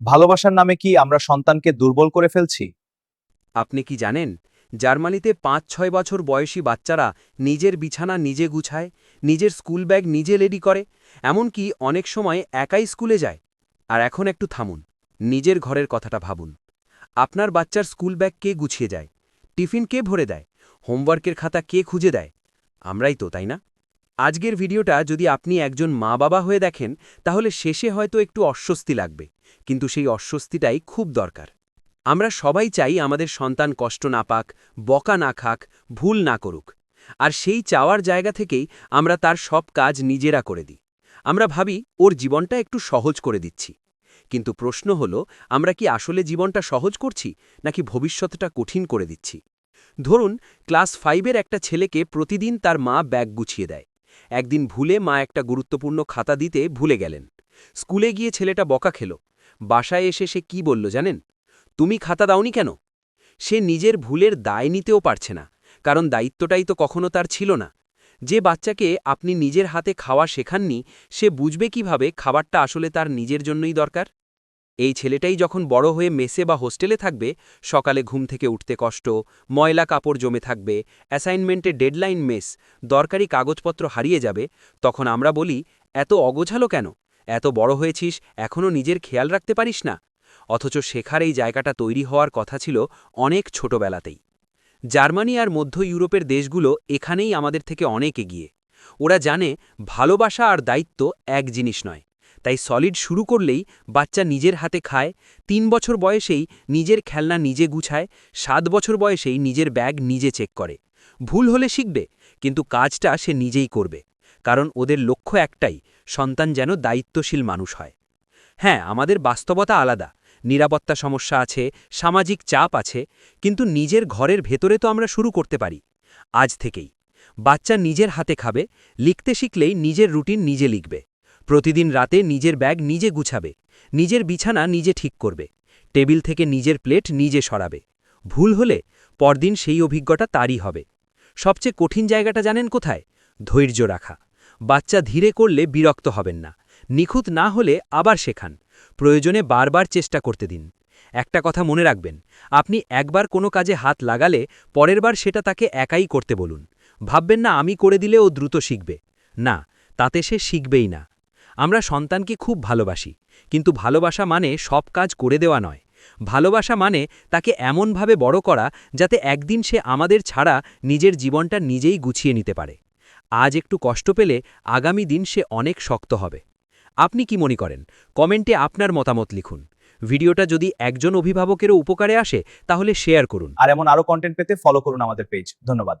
ভালোবাসার নামে কি আমরা সন্তানকে দুর্বল করে ফেলছি? আপনি কি জানেন, জার্মানিতে পাঁচ ছয় বছর বয়সী বাচ্চারা নিজের বিছানা নিজে গুছায়, নিজের স্কুল ব্যাগ নিজে রেডি করে, এমনকি অনেক সময় একাই স্কুলে যায়? আর এখন একটু থামুন, নিজের ঘরের কথাটা ভাবুন। আপনার বাচ্চার স্কুল ব্যাগ কে গুছিয়ে যায়? টিফিন কে ভরে দেয়? হোমওয়ার্কের খাতা কে খুঁজে দেয়? আমরাই তো, তাই না? আজকের ভিডিওটা যদি আপনি একজন মা বাবা হয়ে দেখেন, তাহলে শেষে হয়তো একটু অস্বস্তি লাগবে। কিন্তু সেই অস্বস্তিটাই খুব দরকার। আমরা সবাই চাই আমাদের সন্তান কষ্ট না পাক, বকা না খাক, ভুল না করুক। আর সেই চাওয়ার জায়গা থেকেই আমরা তার সব কাজ নিজেরা করে দিই। আমরা ভাবি, ওর জীবনটা একটু সহজ করে দিচ্ছি। কিন্তু প্রশ্ন হল, আমরা কি আসলে জীবনটা সহজ করছি, নাকি ভবিষ্যৎটা কঠিন করে দিচ্ছি? ধরুন, ক্লাস ফাইভের একটা ছেলেকে প্রতিদিন তার মা ব্যাগ গুছিয়ে দেয়। একদিন ভুলে মা একটা গুরুত্বপূর্ণ খাতা দিতে ভুলে গেলেন। স্কুলে গিয়ে ছেলেটা বকা খেল। বাসায় এসে সে কি বলল জানেন? তুমি খাতা দাওনি কেন? সে নিজের ভুলের দায় নিতেও পারছে না, কারণ দায়িত্বটাই তো কখনো তার ছিল না। যে বাচ্চাকে আপনি নিজের হাতে খাওয়া শেখাননি, সে বুঝবে কীভাবে খাবারটা আসলে তার নিজের জন্যই দরকার? এই ছেলেটাই যখন বড় হয়ে মেসে বা হোস্টেলে থাকবে, সকালে ঘুম থেকে উঠতে কষ্ট, ময়লা কাপড় জমে থাকবে, অ্যাসাইনমেন্টে ডেডলাইন মেস, দরকারি কাগজপত্র হারিয়ে যাবে, তখন আমরা বলি, এত অগোছালো কেন? এত বড় হয়েছিস, এখনও নিজের খেয়াল রাখতে পারিস না? অথচ শেখার এই জায়গাটা তৈরি হওয়ার কথা ছিল অনেক ছোটবেলাতেই। জার্মানি আর মধ্য ইউরোপের দেশগুলো এখানেই আমাদের থেকে অনেক এগিয়ে। ওরা জানে ভালোবাসা আর দায়িত্ব এক জিনিস নয়। তাই সলিড শুরু করলেই বাচ্চা নিজের হাতে খায়, তিন বছর বয়সেই নিজের খেলনা নিজে গুছায়, সাত বছর বয়সেই নিজের ব্যাগ নিজে চেক করে। ভুল হলে শিখবে, কিন্তু কাজটা সে নিজেই করবে। কারণ ওদের লক্ষ্য একটাই, সন্তান যেন দায়িত্বশীল মানুষ হয়। হ্যাঁ আমাদের বাস্তবতা আলাদা, নিরাপত্তা সমস্যা আছে, সামাজিক চাপ আছে, কিন্তু নিজের ঘরের ভেতরে তো আমরা শুরু করতে পারি, আজ থেকেই। বাচ্চা নিজের হাতে খাবে, লিখতে শিখলেই নিজের রুটিন নিজে লিখবে। প্রতিদিন রাতে নিজের ব্যাগ নিজে গুছাবে, নিজের বিছানা নিজে ঠিক করবে, টেবিল থেকে নিজের প্লেট নিজে সরাবে। ভুল হলে পরদিন সেই অভিজ্ঞতা তারই হবে। সবচেয়ে কঠিন জায়গাটা জানেন কোথায়? ধৈর্য রাখা। বাচ্চা ধীরে করলে বিরক্ত হবেন না। নিখুঁত না হলে আবার শেখান। প্রয়োজনে বারবার চেষ্টা করতে দিন। একটা কথা মনে রাখবেন, আপনি একবার কোনো কাজে হাত লাগালে পরেরবার সেটা তাকে একাই করতে বলুন। ভাববেন না, আমি করে দিলে ও দ্রুত শিখবে। না, তাতে সে শিখবেই না। আমরা সন্তানকে খুব ভালোবাসি, কিন্তু ভালোবাসা মানে সব কাজ করে দেওয়া নয়। ভালোবাসা মানে তাকে এমনভাবে বড় করা যাতে একদিন সে আমাদের ছাড়া নিজের জীবনটা নিজেই গুছিয়ে নিতে পারে। আজ একটু কষ্ট পেলে আগামী দিন সে অনেক শক্ত হবে। আপনি কি মনে করেন? কমেন্টে আপনার মতামত লিখুন। ভিডিওটা যদি একজন অভিভাবকেরও উপকারে আসে, তাহলে শেয়ার করুন। আর এমন আরও কন্টেন্ট পেতে ফলো করুন আমাদের পেজ ধন্যবাদ।